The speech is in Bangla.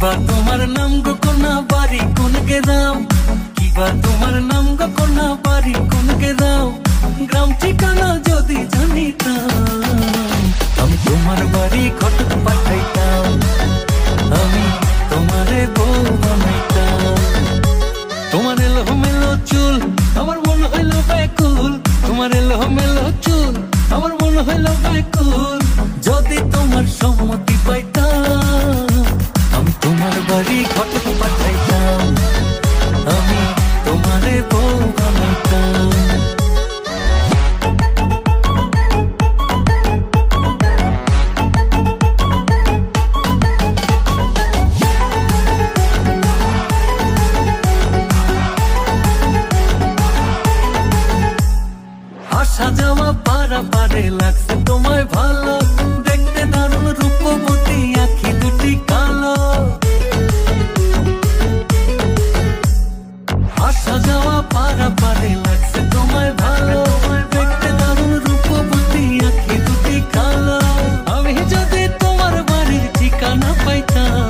নাম গো কোনা বাড়ি কোন গ্রাম কিবা তোমার নাম গো কোনা বাড়ি কোন গ্রাম গ্রাম ঠিকানা যদি জানিতাম, আমি তোমার বাড়ি ঘটক পাঠাইতাম, আমি তোমারে বউ বানাইতাম। তোমার এলো মেলো চুল, আমার মন হইল ব্যাকুল। তোমার এলো মেলো চুল, আমার মন হইল ব্যাকুল। যদি তোমার সম্মতি পাইতাম সাজাওয়া পারা পারে লাগছে তোমায় ভালো। দেখতে দারুণ রূপবতী আখি দুটি কালো। আর সাজাওয়া পারা পারে লাগছে তোমায় ভালো। দেখতে দারুণ রূপবতী আখি দুটি কালো। আমি যদি তোমার বাড়ির ঠিকানা পাইতাম